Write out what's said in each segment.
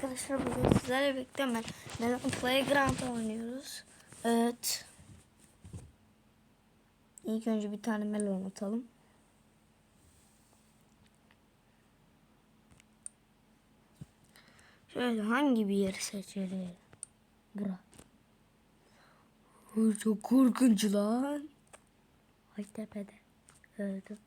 arkadaşlar bugün sizlerle birlikte Mel Melon Playground oynuyoruz. Evet. İlk önce bir tane melon atalım. Şöyle hangi bir yeri seçelim? Bura. Ay, Çok korkunç lan. Ay tepede. Öldüm.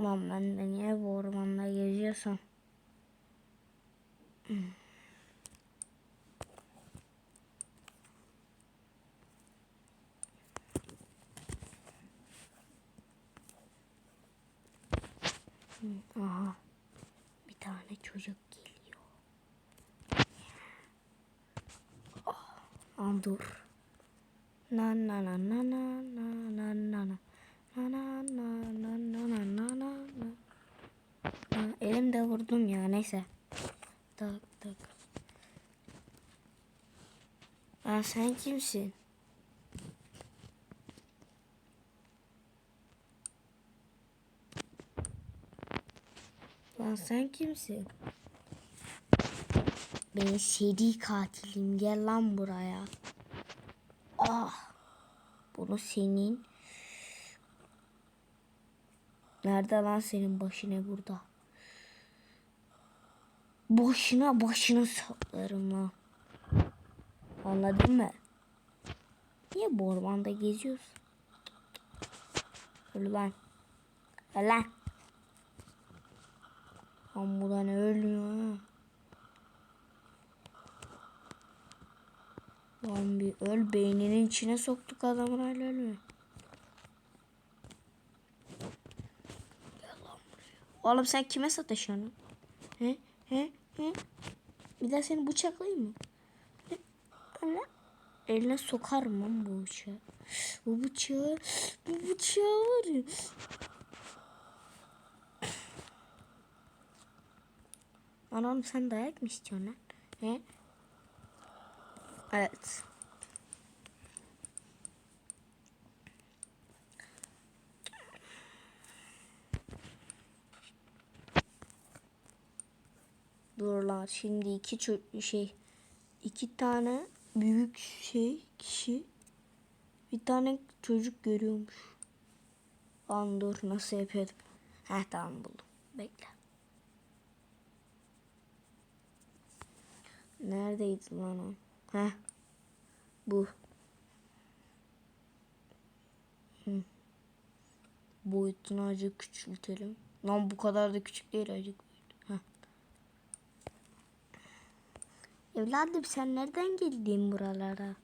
Lan ben de niye bu ormanda geziyorsam. Aha. Bir tane çocuk geliyor. Ah, Al dur. Na na na na na na na na na. Na na na na na na na Elimde vurdum ya neyse. Tak tak. Aa, sen kimsin? Lan sen kimsin? Ben seri katilim. Gel lan buraya. Ah. Bunu senin. Nerede lan senin başına burada? Boşuna başına saplarım lan. Anladın mı? Niye bu ormanda geziyoruz? Öl lan. Öl lan. Lan bu da ne ölüyor ha? Lan bir öl beyninin içine soktuk adamın hala ölmüyor. Oğlum sen kime sataşıyorsun? He? He? He? Bir daha seni bıçaklayayım mı? Öyle. Eline sokarım lan bu bıçağı. Bu bıçağı, bu bıçağı var ya. Anam sen dayak mı istiyorsun lan? He? Evet. Dur lan şimdi iki şey iki tane büyük şey kişi bir tane çocuk görüyormuş. Lan dur nasıl yapıyorduk? Heh tamam buldum. Bekle. Neredeydi lan o? Heh. Bu. Hı. Boyutunu acık küçültelim. Lan bu kadar da küçük değil acık büyüdü. Heh. Evladım sen nereden geldin buralara?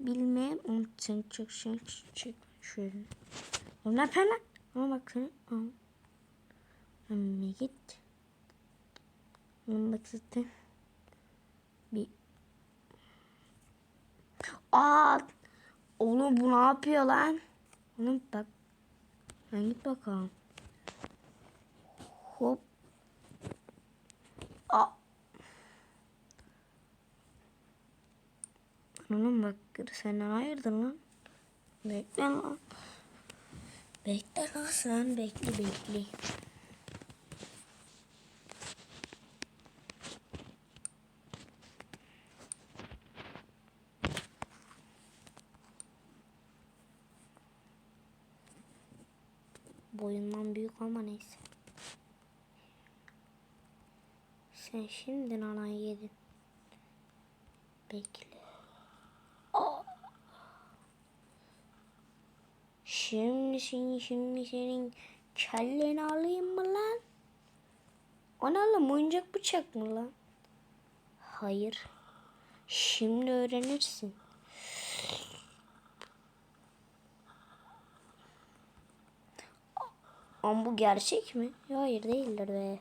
Bilmem. Ama sen çok şey çek şöyle. Yapıyorsun lan? Ama bak sen. Amma git. Oğlum bak zaten. Bir. Aa! Oğlum bu ne yapıyor lan? Oğlum bak. Ben git bakalım. Hop. Aa. Oğlum bak senden hayırdır lan? Bekle lan. Bekle lan sen bekle bekle. Boyundan büyük ama neyse. Sen şimdi nanayı yedin. Bekle. Aa! Şimdi senin, şimdi senin kelleni alayım mı lan? Lan? Oyuncak bıçak mı lan? Hayır. Şimdi öğrenirsin. Ama bu gerçek mi? Hayır değildir be.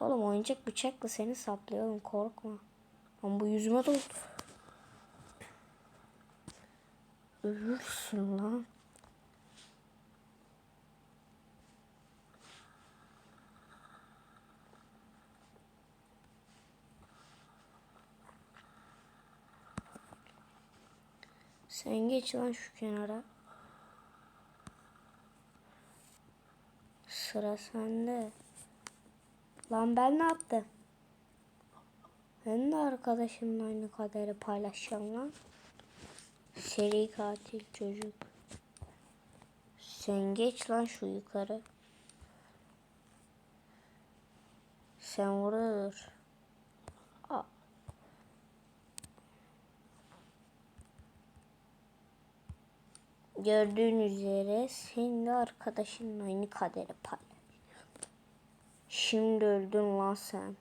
Oğlum oyuncak bıçakla seni saplıyor korkma. Ama bu yüzüme doldu. Ölürsün lan. Sen geç lan şu kenara. Sıra sende. Lan ben ne yaptım? Ben de arkadaşımla aynı kaderi paylaşacağım lan. Seri katil çocuk. Sen geç lan şu yukarı. Sen burada dur. Gördüğün üzere sen de arkadaşınla aynı kaderi paylaş. Şimdi öldün lan sen.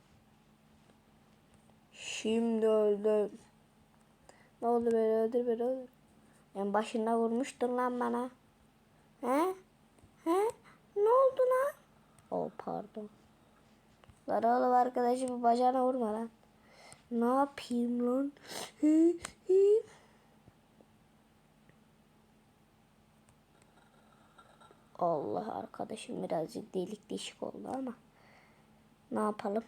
Şimdi öldün. Ne oldu beni öldür beni öldür. En başında vurmuştun lan bana. He? He? Ne oldu lan? Oh pardon. Lan oğlum arkadaşımın bacağına vurma lan. Ne yapayım lan? Allah arkadaşım birazcık delik deşik oldu ama ne yapalım?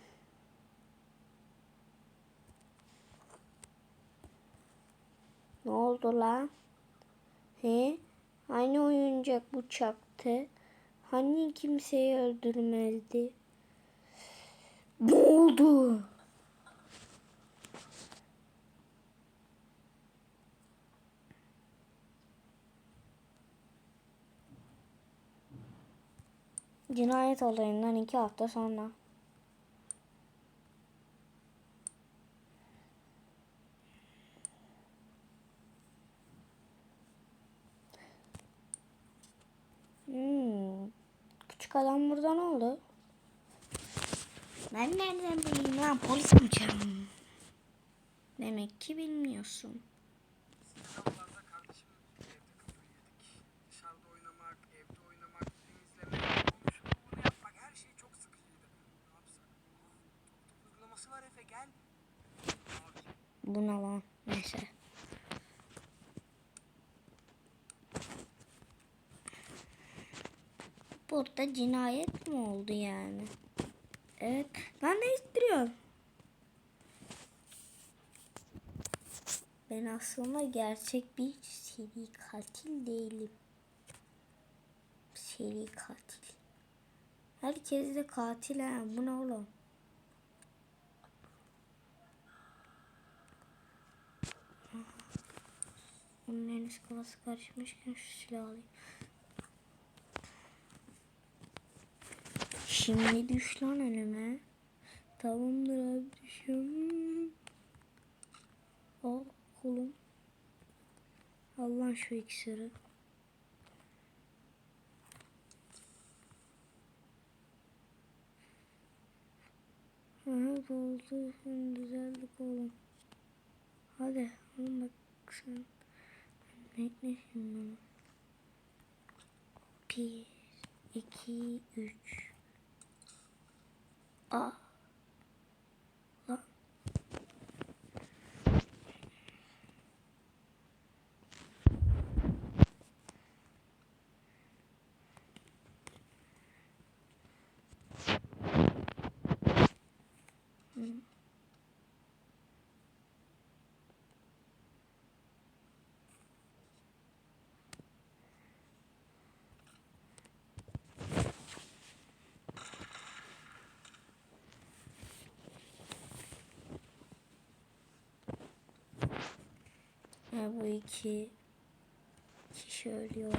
Ne oldu lan? He? Hani oyuncak bıçaktı? Hani kimseyi öldürmezdi? Ne oldu? Cinayet olayından iki hafta sonra. Küçük adam burada ne oldu? Ben nereden bileyim lan polis amcam. Demek ki bilmiyorsun. Zamanlarda kardeşim evde kafayı yedik. Dışarıda oynamak, evde oynamak, temizlemek, komşu bunu yapmak her şey çok sıkıcıydı. Ne yapsak? Top top uygulaması var Efe gel. Abi Bu ne lan? Neyse. Burada cinayet mi oldu yani? Evet. Lan ne ittiriyorsun? Ben aslında gerçek bir seri katil değilim. Seri katil. Herkes de katil ha. Bu ne oğlum? Onun henüz kafası karışmışken şu silahı alayım. Şimdi düş lan önüme. Tamamdır abi düşüyorum. Al kolum. Al lan şu iksiri. Aha doldu. Şimdi düzeldik. Hadi oğlum bak sen. Bekle şimdi bunu. Bir, iki, üç. Aa. Lan. Hı. Ha, bu iki kişi ölüyor.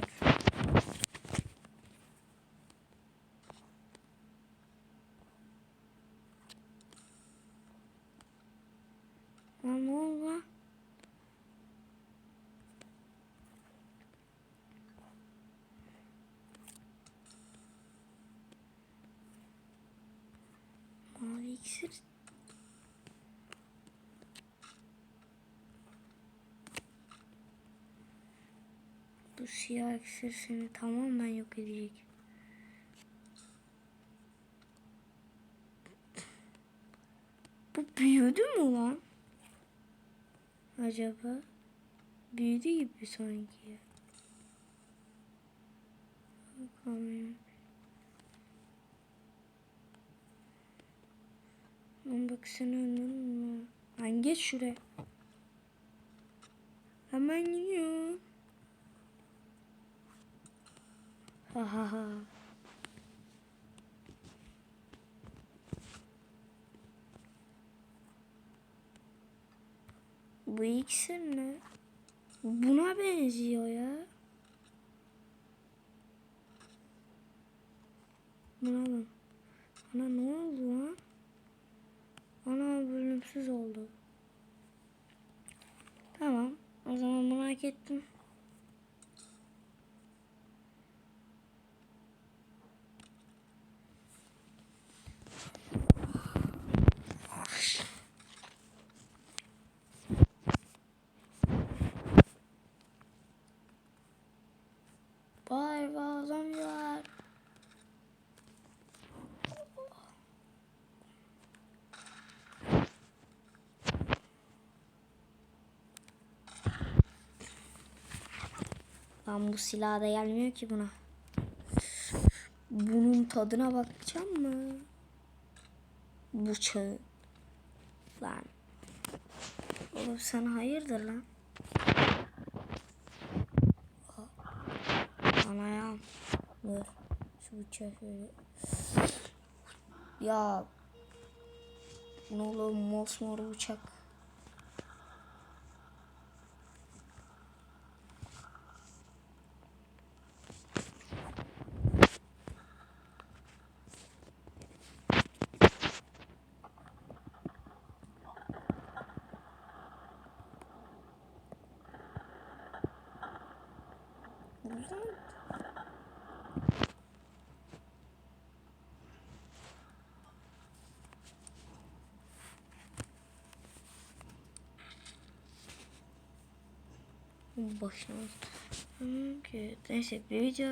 İksir Siyah iksir seni tamamen yok edecek. Bu büyüdü mü lan? Acaba? Büyüdü gibi sanki. Bakalım. Lan bak sen öldün mü? Lan geç şuraya. Hemen gidiyor. Bu iksir ne? Buna benziyor ya. Buna bak. Ana ne oldu lan? Ana bölümsüz oldu. Tamam. O zaman bunu hak ettim. Lan bu silah da gelmiyor ki buna. Bunun tadına bakacağım mı? Bıçağı. Lan. Oğlum sen hayırdır lan? Anayam. Dur. Şu bıçağı şöyle. Ya. Ne olur mosmor bıçak. Güzel. Başına. Neyse bir video